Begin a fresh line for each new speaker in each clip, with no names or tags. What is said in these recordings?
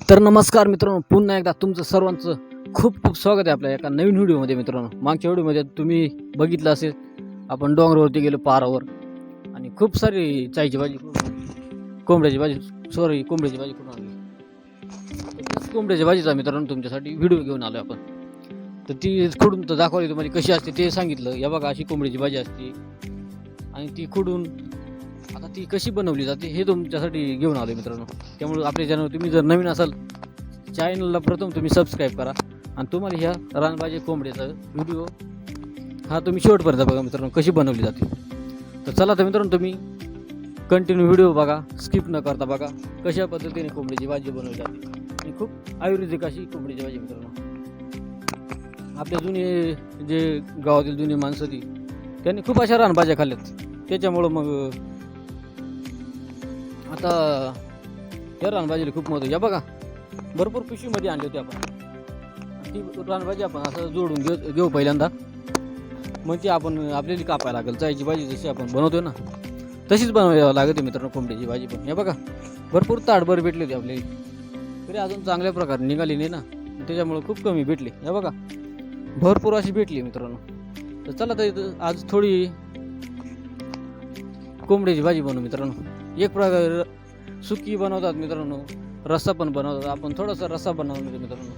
तर नमस्कार मित्रांनो पुन्हा एकदा तुमचं सर्वांचं खूप खूप स्वागत आहे आपल्या एका नवीन व्हिडिओमध्ये मित्रांनो. मागच्या व्हिडिओमध्ये तुम्ही बघितलं असेल आपण डोंगरावरती गेलो पारावर. आणि खूप सारी चायची भाजी कोंबड्याची भाजी सॉरी कोंबड्याची भाजी करून आली. कोंबड्याची भाजीचा मित्रांनो तुमच्यासाठी व्हिडिओ घेऊन आलो आपण. तर ती खुडून तर दाखवली तुम्हाला कशी असते ते सांगितलं. या बघा अशी कोंबड्याची भाजी असते. आणि ती खुडून आता ती कशी बनवली जाते हे तुमच्यासाठी घेऊन आलो मित्रांनो. त्यामुळे आपल्या चॅनल तुम्ही जर नवीन असाल चॅनलला प्रथम तुम्ही सबस्क्राईब करा. आणि तुम्हाला ह्या रानबाजी कोंबड्याचा व्हिडिओ हा तुम्ही शेवटपर्यंत बघा मित्रांनो कशी बनवली जाते. तर चला तर मित्रांनो तुम्ही कंटिन्यू व्हिडिओ बघा स्किप न करता बघा कशा पद्धतीने कोंबडीची भाजी बनवली जाते. आणि खूप आयुर्वेदिक अशी कोंबडीची भाजी मित्रांनो. आपल्या जुने जे गावातील जुनी माणसं ती त्यांनी खूप अशा रानभाज्या खाल्ल्यात. त्याच्यामुळं मग आता या रानभाजीला खूप महत्त्व या बघा भरपूर पिशवीमध्ये आणली होती आपण. ती रानभाजी आपण असं जोडून घेऊ घेऊ पहिल्यांदा. मग ती आपण आपल्याला कापायला लागेल. चायची भाजी जशी आपण बनवतो ना तशीच बनवायला लागते मित्रांनो कोंबडीची भाजी पण. हे बघा भरपूर ताटभर भेटली होती आपल्याला. तरी अजून चांगल्या प्रकारे निघाली नाही ना. त्याच्यामुळे खूप कमी भेटली. हे बघा भरपूर अशी भेटली मित्रांनो. तर चला तर इथं आज थोडी कोंबड्याची भाजी बनवू मित्रांनो. एक प्रकार सुकी बनवतात मित्रांनो रस्सा पण बनवतात. आपण थोडासा रस्सा बनवतो म्हणजे मित्रांनो.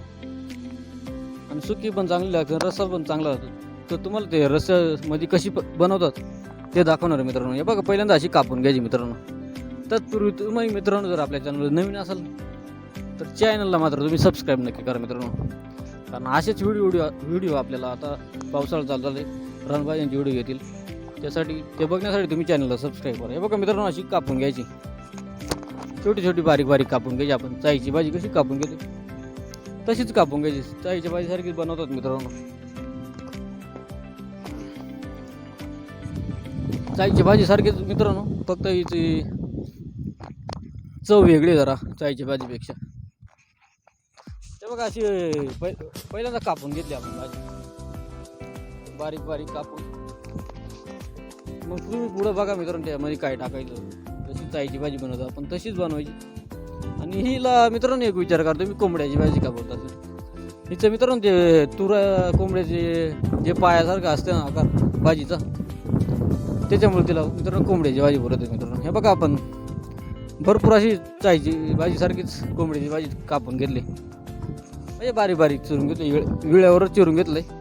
आणि सुकी पण चांगली लागते रस्सा पण चांगला होतो. तर तुम्हाला ते रस्स्यामध्ये कशी प- बनवतात ते दाखवणार मित्रांनो. हे बघा पहिल्यांदा अशी कापून घ्यायची मित्रांनो. तत्पूर्वी तुम्ही मित्रांनो जर आपल्या चॅनल नवीन असाल तर चॅनलला मात्र तुम्ही सबस्क्राईब नक्की करा मित्रांनो. कारण असेच व्हिडिओ व्हिडिओ व्हिडिओ आपल्याला आता पावसाळा चालू झाले रणबाजींचे व्हिडिओ घेतील. त्यासाठी ते बघण्यासाठी तुम्ही चॅनलला सबस्क्राईब करा. हे बघा मित्रांनो अशी कापून घ्यायची. छोटी छोटी बारीक बारीक कापून घ्यायची. आपण चाईची भाजी कशी कापून घेतो तशीच कापून घ्यायची. चाईच्या भाजीसारखीच बनवतात मित्रांनो. चाईची भाजीसारखीच मित्रांनो फक्त हिची चव वेगळी आहे जरा चाईच्या भाजीपेक्षा. ते बघा अशी पहि पहिल्यांदा कापून घेतली आपण भाजी. बारीक बारीक कापून. मग तुम्ही पुढं बघा मित्रांनो त्यामध्ये काय टाकायचं. तशीच चायची भाजी बनवतो आपण तशीच बनवायची. आणि हिला मित्रांनो एक विचार करतो मी कोंबड्याची भाजी का बोलतात? हिचं मित्रांनो ते तुरा कोंबड्याचे जे पायासारखं असतं ना आकार भाजीचा त्याच्यामुळे तिला मित्रांनो कोंबड्याची भाजी बोलतो मित्रांनो. हे बघा आपण भरपूर अशी चायची भाजीसारखीच कोंबड्याची भाजी कापून घेतली. म्हणजे बारीक बारीक चिरून घेतली विळ- विळ्यावरच चिरून घेतलं आहे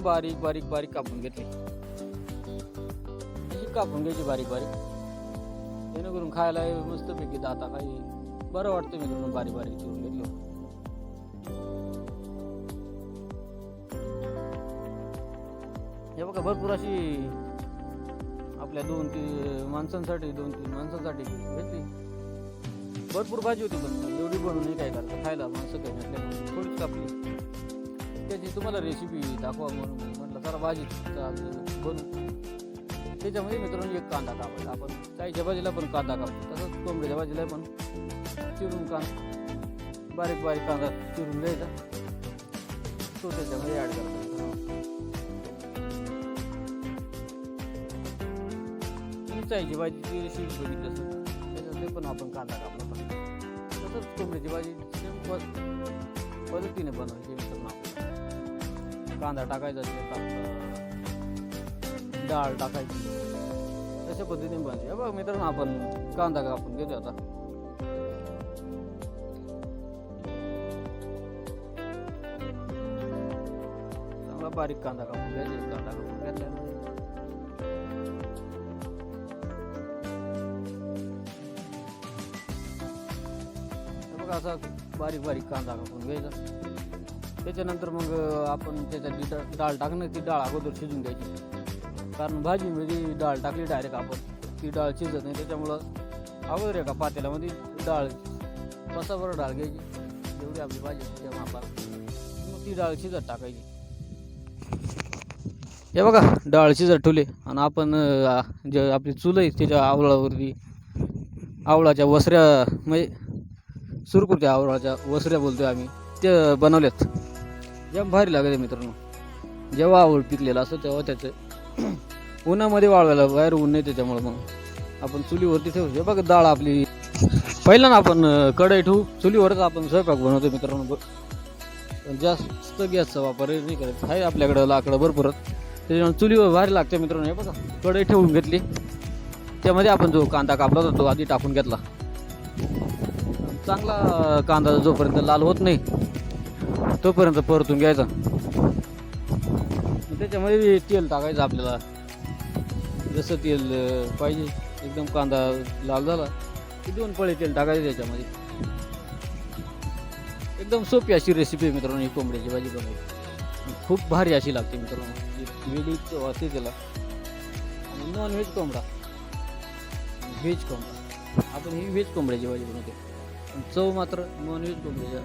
एकदम बारीक बारीक बारीक कापून घेतली. अशी कापून घ्यायची बारीक बारीक. जेणेकरून खायला मस्तपैकी दाता काही बरं वाटतं मी म्हणून बारीक बारीक चिरून घेतलं. हे बघा भरपूर अशी आपल्या दोन तीन माणसांसाठी दोन तीन माणसांसाठी घेतली. भरपूर भाजी होती पण एवढी बनवून काय करता? खायला माणसं काही नसल्यामुळे थोडीच कापली. त्याची तुम्हाला रेसिपी दाखवा म्हणून. म्हटलं जरा भाजी बनवू. त्याच्यामध्ये मित्रांनो एक कांदा कापायचा. आपण चायच्या भाजीला पण कांदा कापतो. तसंच कोंबडीच्या भाजीला पण चिरून कांदा. बारीक बारीक कांदा चिरून घ्यायचा. तो त्याच्यामध्ये ॲड करायचा. तुम्ही भाजीची रेसिपी बघितली असेल त्याच्यामध्ये पण आपण कांदा कापला पण तसंच कोंबडीची भाजी सेम पद्धतीने बनवायची मित्रांनो. आपण. कांदा टाकायचा शेतात डाळ टाकायची. तशा पद्धतीने बनते. बघ मित्रांनो आपण कांदा कापून घेतो आता. चांगला बारीक कांदा कापून घ्यायचा कांदा कापून घेतल्यानंतर बघा असा बारीक बारीक कांदा कापून घ्यायचा. त्याच्यानंतर मग आपण त्याच्यात जी डा- डाळ टाकणार ती डाळ अगोदर शिजून घ्यायची. कारण भाजीमध्ये म्हणजे डाळ टाकली डायरेक्ट आपण ती डाळ शिजत नाही. त्याच्यामुळं अगोदर एका पातेल्यामध्ये डाळ बसाभर डाळ घ्यायची. जेवढी आपली भाजी असते मापाला मग ती डाळ शिजत टाकायची. हे बघा डाळ शिजत ठेवले. आणि आपण जे आपली चूल आहे त्याच्या आवळावरती आवळाच्या वसऱ्या म्हणजे सुरकुरच्या आवळाच्या वसऱ्या बोलतोय आम्ही ते बनवल्यात. जेव्हा भारी लागते मित्रांनो. जेव्हा आवड पिकलेलं असतं तेव्हा त्याचं उन्हामध्ये वाळवायला बाहेर ऊन नाही त्याच्यामुळं मग. आपण चुलीवरती ठेवू. हे बघ डाळ आपली. पहिला ना आपण कढई ठेवू. चुलीवरच आपण स्वयंपाक बनवतो मित्रांनो. पण जास्त गॅसचा वापर नाही करत आहे आपल्याकडं लाकडं भरपूरच त्याच्यामुळे चुलीवर भारी लागते मित्रांनो. हे बघा कढई ठेवून घेतली. त्यामध्ये आपण जो कांदा कापला होता तो आधी टाकून घेतला. चांगला कांदा जोपर्यंत लाल होत नाही तोपर्यंत परतून घ्यायचा. त्याच्यामध्ये तेल टाकायचं आपल्याला. जसं तेल पाहिजे. एकदम कांदा लाल झाला की दोन पळे तेल टाकायचे त्याच्यामध्ये. एकदम सोपी अशी रेसिपी आहे मित्रांनो ही कोंबड्याची भाजी बनवायची खूप भारी अशी लागते मित्रांनो. वेगळी चव असते त्याला. आणि नॉन व्हेज कोंबडा. व्हेज कोंबडा. आपण ही व्हेज कोंबड्याची भाजी बनवतो. चव मात्र नॉन व्हेज कोंबड्याच्या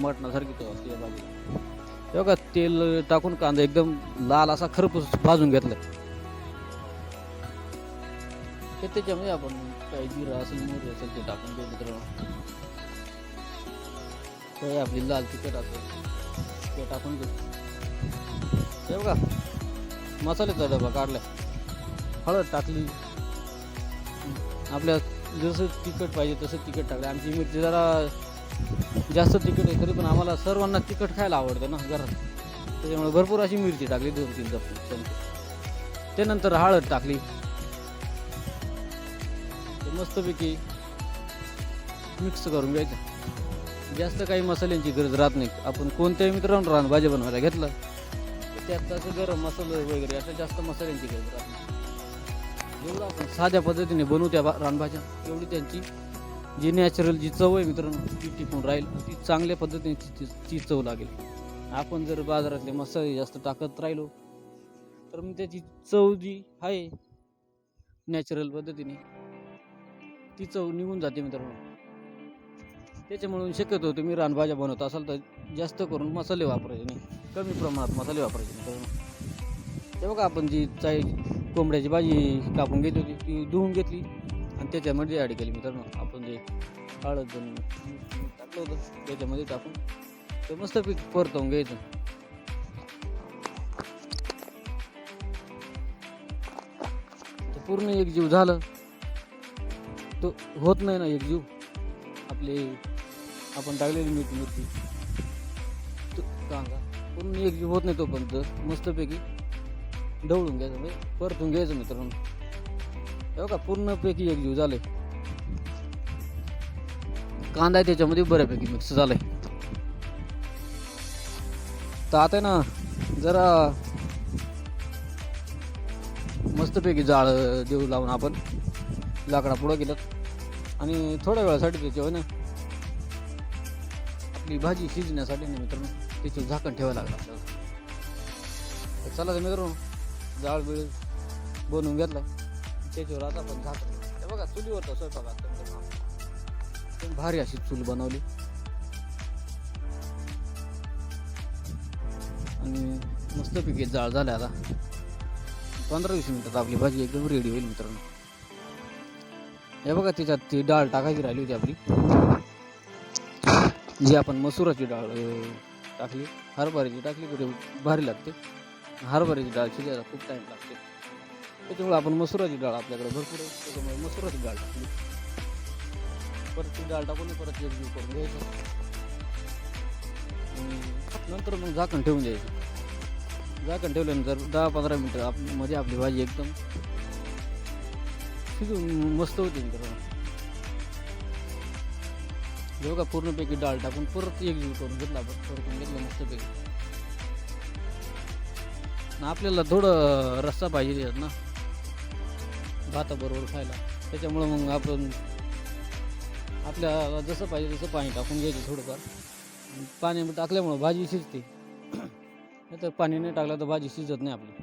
मटणासारखी चव असते बाजूला. का तेल टाकून कांदा एकदम लाल असा खरपूस भाजून घेतला ते त्याच्यामध्ये आपण काही जिरा असेल मोहरी असेल ते टाकून देऊ मित्रांनो. काही आपली लाल तिखट असेल ते टाकून घेऊ ते बघा मसाल्याचा डबा काढला हळद टाकली. आपल्या जसं तिखट पाहिजे तसं तिखट टाकलं. आमची मिरची जरा जास्त तिखट आहे तरी पण आम्हाला सर्वांना तिखट खायला आवडतं ना घरात त्याच्यामुळे भरपूर अशी मिरची टाकली दोन तीन चमचे. त्यानंतर हळद टाकली. मस्तपैकी मिक्स करून घ्यायचं. जास्त काही मसाल्यांची गरज राहत नाही. आपण कोणत्याही मित्रांनो रान भाज्या बनवायला घेतलं त्यात असं गरम मसाले वगैरे असं जास्त मसाल्यांची गरज राहत नाही. जेवढं आपण साध्या पद्धतीने बनवू त्या रानभाज्या तेवढी त्यांची जी नॅचरल जी चव आहे मित्रांनो ती टिकून राहील. ती चांगल्या पद्धतीने ती- ती- चव लागेल. आपण जर बाजारातले मसाले जास्त टाकत राहिलो तर मग त्याची चव जी आहे नॅचरल पद्धतीने ती चव निघून जाते मित्रांनो. त्याच्यामुळे शक्यतो तुम्ही रानभाज्या बनवत असाल तर जास्त करून मसाले वापरायचे नाही. कमी प्रमाणात मसाले वापरायचे मित्रांनो तेव्हा आपण जी चाय कोंबड्याची भाजी कापून घेतली होती ती धुवून घेतली. आणि त्याच्यामध्ये ॲड केली मित्रांनो. आपण जे हळद टाकलं होतं त्याच्यामध्ये टाकून ते मस्तपैकी परतवून घ्यायचं. ते पूर्ण एकजीव झालं. तो होत नाही ना एक जीव. आपले आपण टाकलेली मिरची मिरची. तो कांदा. पूर्ण एकजीव होत नाही तोपर्यंत मस्तपैकी ढवळून घ्यायचं म्हणजे परतून घ्यायचं मित्रांनो. हो का पूर्णपैकी एकजीव झालंय. कांदा आहे त्याच्यामध्ये बऱ्यापैकी मिक्स झालाय. तर आता ना जरा मस्तपैकी जाळ देऊ लावून आपण. लाकडा पुढं गेलं. आणि थोड्या वेळासाठी त्याच्यावर ना आपली भाजी शिजण्यासाठी ना मित्रांनो त्याचं झाकण ठेवायला लागलं आपल्याला. चला तर मित्रांनो जाळ बिळ बनवून घेतला त्याच्यावर आता आपण झाकण हे बघा चुलीवरचा स्वयंपाक असतो. मित्रांनो. एकदम भारी अशी चूल बनवली. आणि मस्तपैकी जाळ झाल्या आता. पंधरा वीस मिनिटात आपली भाजी एकदम रेडी होईल मित्रांनो. हे बघा त्याच्यात ती डाळ टाकायची राहिली होती आपली. जी आपण मसुराची डाळ टाकली. हरभऱ्याची टाकली तरी भारी लागते. हरभऱ्याची डाळ शिजायला खूप टाईम लागते. त्याच्यामुळे आपण मसुराची डाळ आपल्याकडे भरपूर आहे. त्याच्यामुळे मसुराची डाळ टाकली. परत ती डाळ टाकून परत एक जीव करून घ्यायचं. नंतर मग झाकण ठेवून द्यायचं. झाकण ठेवल्यानंतर दहा पंधरा मिनटं आपमध्ये आपली भाजी एकदम शिजून मस्त होते मित्रांनो. हे बघा पूर्णपैकी डाळ टाकून परत एक जीव करून घेतला आपण. परतून घेतलं मस्तपैकी. आपल्याला थोडं रस्सा पाहिजे ना. भाताबरोबर खायला. त्याच्यामुळं मग आपण आपल्याला जसं पाहिजे तसं पाणी टाकून घ्यायचं थोडंफार. पाणी टाकल्यामुळं भाजी शिजते. नाही तर पाणी नाही टाकलं तर भाजी शिजत नाही आपली.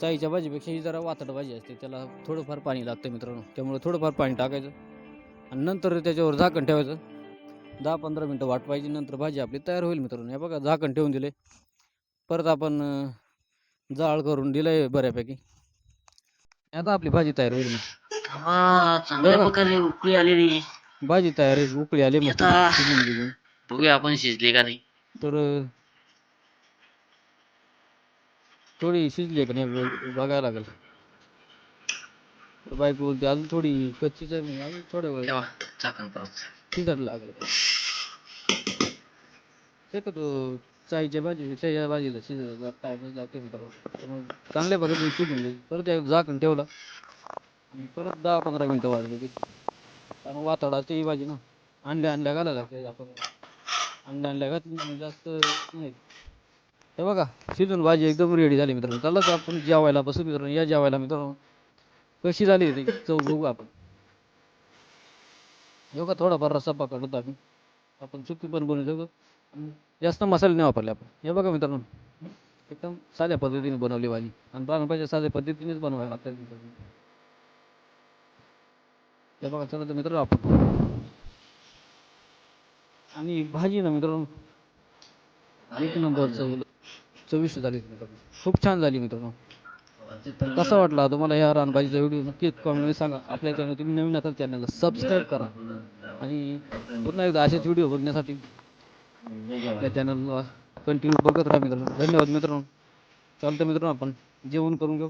चाईच्या भाजीपेक्षा ही जरा वातड भाजी असते. त्याला थोडंफार पाणी लागतं मित्रांनो. त्यामुळे थोडंफार पाणी टाकायचं. आणि नंतर त्याच्यावर झाकण ठेवायचं. दहा पंधरा मिनटं वाट पाहिजे नंतर भाजी आपली तयार होईल मित्रांनो. हे बघा झाकण ठेवून दिले परत आपण जाळ करून दिलं आहे बऱ्यापैकी. आता आपली भाजी तयार होईल
हा चांगल्या प्रकारे उकळी आलेली
भाजी तयार आहे उकळी आली मस्त.
आता-
शिजून गिजून.
बघूया आपण शिजली का नाही.
तर अं, थोडी शिजली का नाही बघ- बघायला लागेल. तर बायको बोलते अजून थोडी कच्चीच आहे म्हणे, अजून थोड्या वेळ.
तेव्हा चाकण परत
शिजायला लागलं. ते का तो चाईच्या भाजी चाईच्या भाजीला शिजायला मग चांगल्या पद्धतीने शिजून गेली परत एक झाकण ठेवलं परत दहा पंधरा मिनटं वाजले की कारण वातावरणाची ही भाजी ना आणल्या आणल्या घालायला लागते आपण आणल्या आणल्या घातली जास्त नाही हे बघा शिजून भाजी एकदम रेडी झाली मित्रांनो चलाच आपण जेवायला बसू मित्रांनो या जेवायला मित्रांनो कशी झाली ती चव बघू आपण हो का थोडाफार रस्सा पकडतो आम्ही आपण सुकी पण बनवू शकतो. जास्त मसाले नाही वापरले आपण. हे बघा मित्रांनो. एकदम साध्या पद्धतीने बनवली भाजी. आणि पाहिजे साध्या पद्धतीनेच बनवायला लागतात हे बघा चला तर मित्रांनो आपण आणि भाजी ना मित्रांनो. एक नंबर चव चविष्ट झाली मित्रांनो. खूप छान झाली मित्रांनो. कसा वाटला तुम्हाला या रानभाजीचा व्हिडिओ? नक्कीच कॉमेंटमध्ये सांगा. आपल्या चॅनल तुम्ही नवीन असाल चॅनलला सबस्क्राईब करा. आणि पुन्हा एकदा असेच व्हिडिओ बघण्यासाठी आपल्या चॅनलला कंटिन्यू बघत राहा मित्रांनो. धन्यवाद मित्रांनो. चालतं मित्रांनो आपण जेवण करून घेऊ.